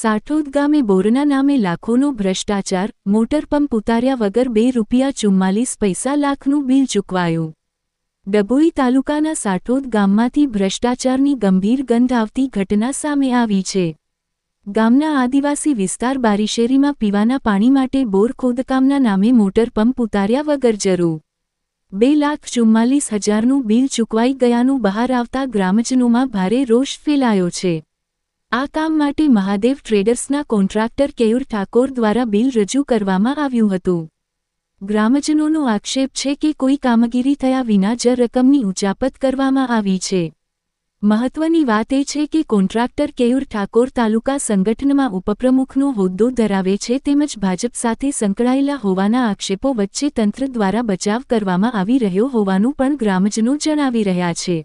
સાઠોદ ગામે બોરના નામે લાખોનો ભ્રષ્ટાચાર, મોટર પંપ ઉતાર્યા વગર બે રૂપિયા ચુમ્માલીસ પૈસા લાખનું બિલ ચૂકવાયું. ડભોઈ તાલુકાના સાઠોદ ગામમાંથી ભ્રષ્ટાચારની ગંભીર ગંધ આવતી ઘટના સામે આવી છે. ગામના આદિવાસી વિસ્તાર બારીશેરીમાં પીવાના પાણી માટે બોર ખોદકામના નામે મોટર પંપ ઉતાર્યા વગર જરૂર. બે લાખ ચુમ્માલીસ હજારનું બિલ ચૂકવાઈ ગયાનું બહાર આવતા ગ્રામજનોમાં ભારે રોષ ફેલાયો છે. આ કામ માટે મહાદેવ ટ્રેડર્સના કોન્ટ્રાક્ટર કેયુર ઠાકોર દ્વારા બિલ રજૂ કરવામાં આવ્યું હતું. ગ્રામજનોનો આક્ષેપ છે કે કોઈ કામગીરી થયા વિના જ રકમની ઉચાપત કરવામાં આવી છે. મહત્વની વાત એ છે કે કોન્ટ્રાક્ટર કેયુર ઠાકોર તાલુકા સંગઠનમાં ઉપપ્રમુખનો હોદ્દો ધરાવે છે તેમજ ભાજપ સાથે સંકળાયેલા હોવાના આક્ષેપો વચ્ચે તંત્ર દ્વારા બચાવ કરવામાં આવી રહ્યો હોવાનું પણ ગ્રામજનો જણાવી રહ્યા છે.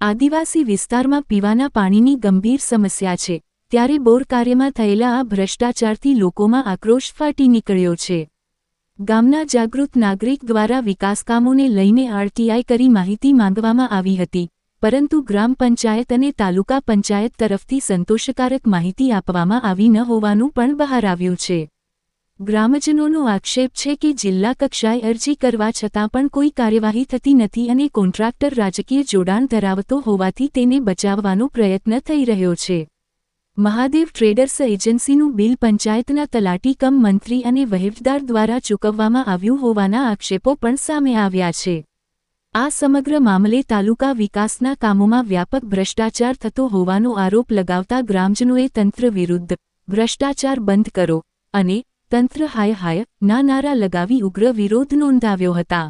આદિવાસી વિસ્તારમાં પીવાના પાણીની ગંભીર સમસ્યા છે. ત્યારે બોર કાર્યમાં થયેલા આ ભ્રષ્ટાચારથી લોકોમાં આક્રોશ ફાટી નીકળ્યો છે. ગામના જાગૃત નાગરિક દ્વારા વિકાસકામોને લઈને આરટીઆઈ કરી માહિતી માંગવામાં આવી હતી, પરંતુ ગ્રામ પંચાયત અને તાલુકા પંચાયત તરફથી સંતોષકારક માહિતી આપવામાં આવી ન હોવાનું પણ બહાર આવ્યું છે. ગ્રામજનોનો આક્ષેપ છે કે જિલ્લા કક્ષાએ અરજી કરવા છતાં પણ કોઈ કાર્યવાહી થતી નથી અને કોન્ટ્રાક્ટર રાજકીય જોડાણ ધરાવતો હોવાથી તેને બચાવવાનો પ્રયત્ન થઈ રહ્યો છે. મહાદેવ ટ્રેડર્સ એજન્સીનું બિલ પંચાયતના તલાટી કમ મંત્રી અને વહીવટદાર દ્વારા ચૂકવવામાં આવ્યું હોવાના આક્ષેપો પણ સામે આવ્યા છે. આ સમગ્ર મામલે તાલુકા વિકાસના કામોમાં વ્યાપક ભ્રષ્ટાચાર થતો હોવાનો આરોપ લગાવતા ગ્રામજનોએ તંત્ર વિરુદ્ધ ભ્રષ્ટાચાર બંધ કરો અને તંત્ર હાય હાય, ના નારા લગાવી ઉગ્ર વિરોધ નોંધાવ્યો હતા.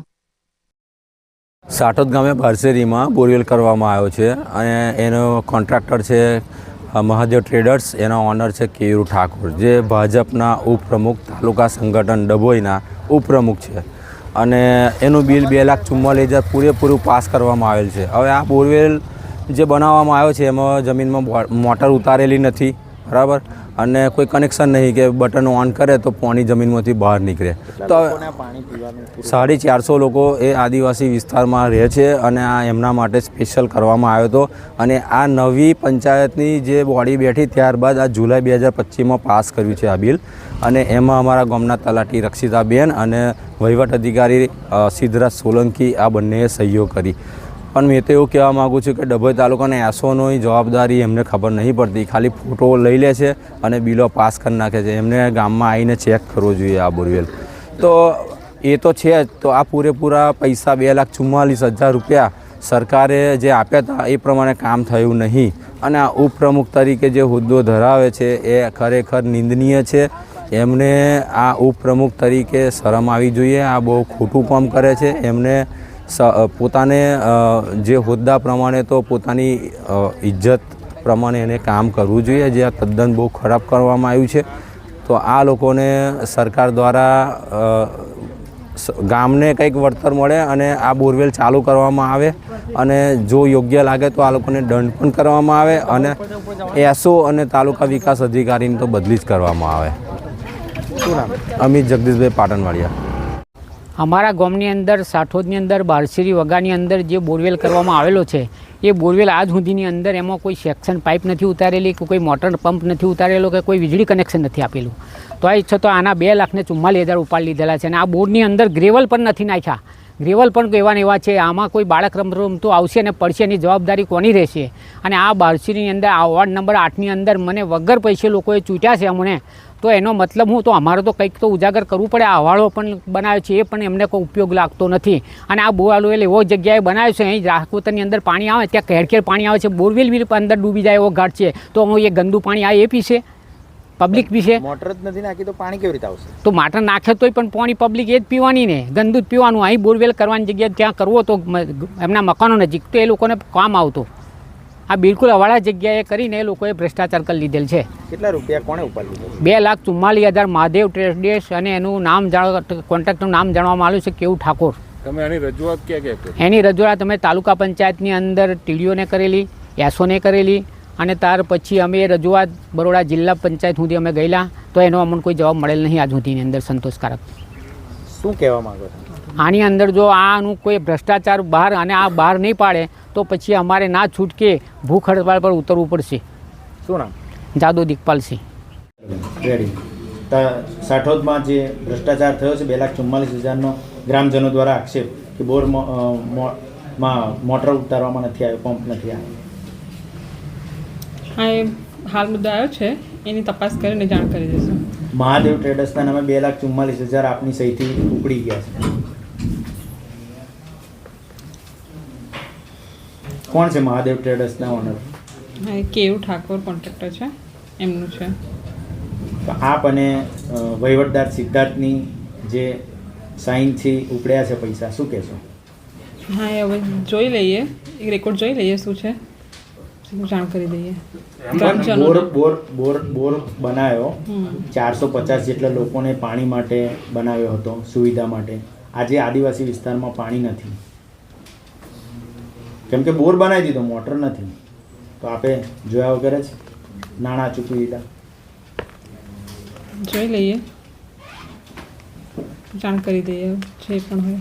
સાટોદ ગામે બારસેરીમાં બોરવેલ કરવામાં આવ્યો છે અને એનો કોન્ટ્રાક્ટર છે મહાદેવ ટ્રેડર્સ, એના ઓનર છે કેયુર ઠાકોર, જે ભાજપના ઉપપ્રમુખ, તાલુકા સંગઠન ડભોઈના ઉપપ્રમુખ છે. અને એનું બિલ બે લાખ ચુમ્માલીસ હજાર પૂરેપૂરું પાસ કરવામાં આવેલ છે. હવે આ બોરવેલ જે બનાવવામાં આવ્યો છે, એમાં જમીનમાં મોટર ઉતારેલી નથી, બરાબર? અને કોઈ કનેક્શન નહીં કે બટન ઓન કરે તો પાણી જમીનમાંથી બહાર નીકળે. તો સાડી ચારસો લોકો એ આદિવાસી વિસ્તારમાં રહે છે અને આ એમના માટે સ્પેશિયલ કરવામાં આવ્યો હતો. અને આ નવી પંચાયતની જે બોડી બેઠી ત્યારબાદ આ જુલાઈ બે હજાર પચીસમાં પાસ કર્યું છે આ બિલ. અને એમાં અમારા ગામના તલાટી રક્ષિતાબેન અને વહીવટ અધિકારી સિદ્ધરાજ સોલંકી આ બંનેએ સહયોગ કરી. પણ મેં તો એવું કહેવા માગું છું કે ડભોઈ તાલુકાના એસોની જવાબદારી એમને ખબર નહીં પડતી. ખાલી ફોટો લઈ લે છે અને બિલો પાસ કરી નાખે છે. એમને ગામમાં આવીને ચેક કરવો જોઈએ આ બોરવેલ. તો એ તો છે જ. તો આ પૂરેપૂરા પૈસા બે લાખ ચુમ્માલીસ હજાર રૂપિયા સરકારે જે આપ્યા હતા એ પ્રમાણે કામ થયું નહીં. અને આ ઉપપ્રમુખ તરીકે જે હોદ્દો ધરાવે છે એ ખરેખર નિંદનીય છે. એમને આ ઉપપ્રમુખ તરીકે શરમ આવી જોઈએ. આ બહુ ખોટું કામ કરે છે. એમને પોતાને જે હોદ્દા પ્રમાણે તો પોતાની ઇજ્જત પ્રમાણે એને કામ કરવું જોઈએ જે આ તદ્દન બહુ ખરાબ કરવામાં આવ્યું છે. તો આ લોકોને સરકાર દ્વારા ગામને કંઈક વળતર મળે અને આ બોરવેલ ચાલુ કરવામાં આવે અને જો યોગ્ય લાગે તો આ લોકોને દંડ પણ કરવામાં આવે અને એસો અને તાલુકા વિકાસ અધિકારીની તો બદલી જ કરવામાં આવે. અમિત જગદીશભાઈ પાટણવાડિયા. અમારા ગામની અંદર, સાઠોદની અંદર, બારસીરી વગાની અંદર જે બોરવેલ કરવામાં આવેલો છે, એ બોરવેલ આજ સુધીની અંદર એમાં કોઈ સેક્શન પાઇપ નથી ઉતારેલી કે કોઈ મોટર પંપ નથી ઉતારેલો કે કોઈ વીજળી કનેક્શન નથી આપેલું. તો આ છતાં આના બે લાખને ચુમ્માલીસ હજાર ઉપાડી લીધેલા છે અને આ બોરની અંદર ગ્રેવલ પણ નથી નાખ્યા. ગ્રેવલ પણ એવા એવા છે, આમાં કોઈ બાળક રમત રમતું આવશે અને પડશે એની જવાબદારી કોની રહેશે? અને આ બારસીની અંદર, આ વોર્ડ નંબર આઠની અંદર મને વગર પૈસે લોકોએ ચૂંટ્યા છે અમને. તો એનો મતલબ હું તો અમારે તો કંઈક તો ઉજાગર કરવું પડે. આ હવાળો પણ બનાવ્યો છે એ પણ એમને કોઈ ઉપયોગ લાગતો નથી. અને આ બોરવેલ એવો જગ્યાએ બનાવ્યો છે અહીં રાજકોટની અંદર પાણી આવે ત્યાં ખેર ખેર પાણી આવે છે બોરવેલ બી અંદર ડૂબી જાય એવો ઘાટ છે. તો હું એ ગંદુ પાણી આ એ પીશે? પબ્લિક પીશે? મોટર જ નથી નાખી તો પાણી કેવી રીતે આવશે? તો માટર નાખે તોય પણ પાણી પબ્લિક એ જ પીવાની ને. ગંદુ જ પીવાનું. અહીં બોરવેલ કરવાની જગ્યાએ ત્યાં કરવો તો એમના મકાનો નજીક. તો એ લોકોને કામ આવતો. આ બિલકુલ અવાળા જગ્યાએ કરીને એ લોકોએ ભ્રષ્ટાચાર કરી લીધેલ છે. કેટલા રૂપિયા કોણે ઉપાડી બે લાખ ચુમ્માલીસ હજાર મહાદેવ ટ્રેડર્સ અને એનું નામ જાણ કોન્ટ્રાક્ટનું નામ જાણવામાં આવ્યું છે કેવું ઠાકોર? તમે એની રજૂઆત ક્યાં ક્યાં એની રજૂઆત અમે તાલુકા પંચાયતની અંદર ટીડીઓને કરેલી એસોને કરેલી અને ત્યાર પછી અમે એ રજૂઆત બરોડા જિલ્લા પંચાયત સુધી અમે ગયેલા તો એનો અમને કોઈ જવાબ મળેલ નહીં આજ સુધીની અંદર સંતોષકારક. શું કહેવા માગો છો? આની અંદર જો આનું કોઈ ભ્રષ્ટાચાર બહાર અને આ બહાર નહીં પાડે તો પછી અમારે ના છૂટકે ભૂખ હડતાળ પર ઉતરવું પડશે. શું નામ? જાદુ દિગપાલસિંહ રેડી ત સાઠોદમાં જે ભ્રષ્ટાચાર થયો છે બે લાખ ચુમ્માલીસ હજારનો ગ્રામજનો દ્વારા આક્ષેપ કે બોર મો- મોટર ઉતારવામાં નથી આવ્યો પંપ નથી આવ્યો. હા એ હાલ મુદ્દો આવ્યો છે. એની તપાસ કરીને જાણ કરી દઈશું. મહાદેવ ટ્રેડર્સના નામે બે લાખ ચુમ્માલીસ હજાર આપની સહીથી ઉપડી ગયા છે. કોણ છે મહાદેવ ટ્રેડર્સના ઓનર? કેવ ઠાકોર કોન્ટ્રાક્ટર છે. એમનું છે. તો આપ અને વહીવટદાર સિદ્ધાર્થની જે સાઈનથી ઉપડ્યા છે પૈસા. શું કહેશો? હા એ હવે જોઈ લઈએ. એક રેકોર્ડ જોઈ લઈએ શું છે. જાણ કરી દઈએ. બોર બોર બોર બોર બનાવ્યો ચારસો પચાસ જેટલા લોકોને પાણી માટે બનાવ્યો હતો સુવિધા માટે. આજે આદિવાસી વિસ્તારમાં પાણી નથી. કેમ કે બોર બનાવી દીધો, મોટર નથી. તો આપે જોયા વગર જ નાણાં ચૂકવી દીધા. જોઈ લઈએ. જાણ કરી દઈએ, જે પણ હોય.